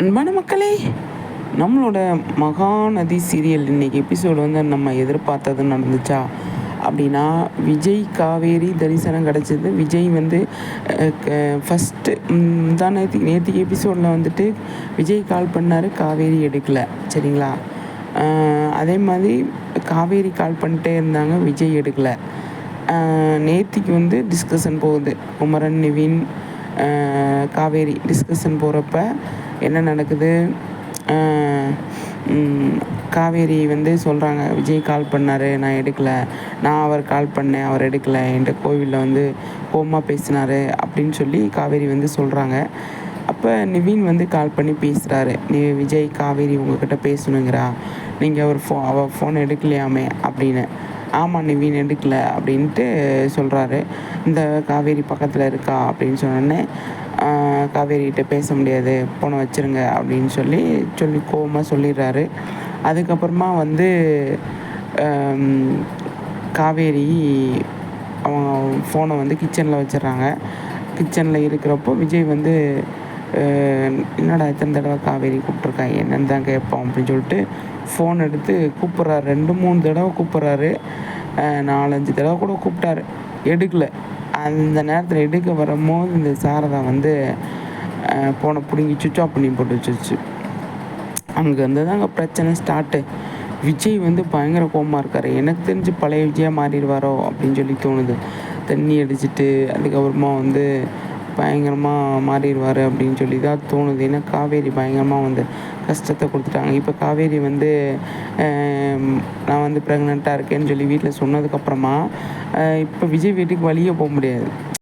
அன்பான மக்களே நம்மளோட மகாநதி சீரியல் இன்னைக்கு எபிசோடு வந்து நம்ம எதிர்பார்த்தது நடந்துச்சா? அப்படின்னா விஜய் காவேரி தரிசனம் கிடச்சிது. விஜய் வந்து ஃபஸ்ட்டு தான் நேற்று நேற்றுக்கு எபிசோடில் வந்துட்டு விஜய் கால் பண்ணார் காவேரி எடுக்கலை. சரிங்களா? அதே மாதிரி காவேரி கால் பண்ணிட்டே இருந்தாங்க விஜய் எடுக்கலை. நேத்திக்கு வந்து டிஸ்கஷன் போகுது. குமரன் நிவின் காவேரி டிஸ்கஷன் போகிறப்ப என்ன நடக்குது? காவேரி வந்து சொல்கிறாங்க விஜய் கால் பண்ணார் நான் எடுக்கலை. நான் அவர் கால் பண்ணேன் அவர் எடுக்கலை. என்கிட்ட கோவிலில் வந்து கோமா பேசினார் அப்படின்னு சொல்லி காவேரி வந்து சொல்கிறாங்க அப்போ நிவின் வந்து கால் பண்ணி பேசுகிறாரு நீ விஜய் காவேரி உங்ககிட்ட பேசணுங்கிறா. நீங்கள் அவர் ஃபோ அவள் ஃபோன் எடுக்கலையாமே அப்படின்னு. ஆமாம் நிவின் எடுக்கல அப்படின்ட்டு சொல்கிறாரு இந்த காவேரி பக்கத்தில் இருக்கா அப்படின்னு சொன்னோடனே காவேரிகிட்ட பேச முடியாது. போனை வச்சிருங்க அப்படின்னு சொல்லி சொல்லி கோவமாக சொல்லிடுறாரு. அதுக்கப்புறமா வந்து காவேரி அவங்க ஃபோனை வந்து கிச்சனில் வச்சிடுறாங்க. கிச்சனில் இருக்கிறப்போ விஜய் வந்து என்னடா எத்தனை தடவை காவேரி கூப்பிட்ருக்கா என்னன்னு தான் கேட்போம் அப்படின்னு சொல்லிட்டு ஃபோன் எடுத்து கூப்பிட்றாரு. ரெண்டு மூணு தடவை கூப்பிட்றாரு. நாலஞ்சு தடவை கூட கூப்பிட்டாரு. எடுக்கல. அந்த நேரத்தில் எடுக்க வரும்போது இந்த சாரதா வந்து போனை பிடுங்கி சுவிட்ச் ஆஃப் பண்ணி போட்டு வச்சிருச்சு. அங்கே இருந்து தாங்க பிரச்சனை ஸ்டார்ட்டு விஜய் வந்து பயங்கர கோவமாக இருக்கார். எனக்கு தெரிஞ்சு பழைய விஜயாக மாறிடுவாரோ அப்படின்னு சொல்லி தோணுது. தண்ணி அடிச்சுட்டு அதுக்கப்புறமா வந்து பயங்கரமாக மாறிடுவார் அப்படின்னு சொல்லி தான் தோணுது. ஏன்னா காவேரி பயங்கரமாக வந்து கஷ்டத்தை கொடுத்துட்டாங்க. இப்போ காவேரி வந்து நான் வந்து ப்ரெக்னெண்ட்டாக இருக்கேன்னு சொல்லி வீட்டில் சொன்னதுக்கப்புறமா இப்போ விஜய் வீட்டுக்கு வழியே போக முடியாது.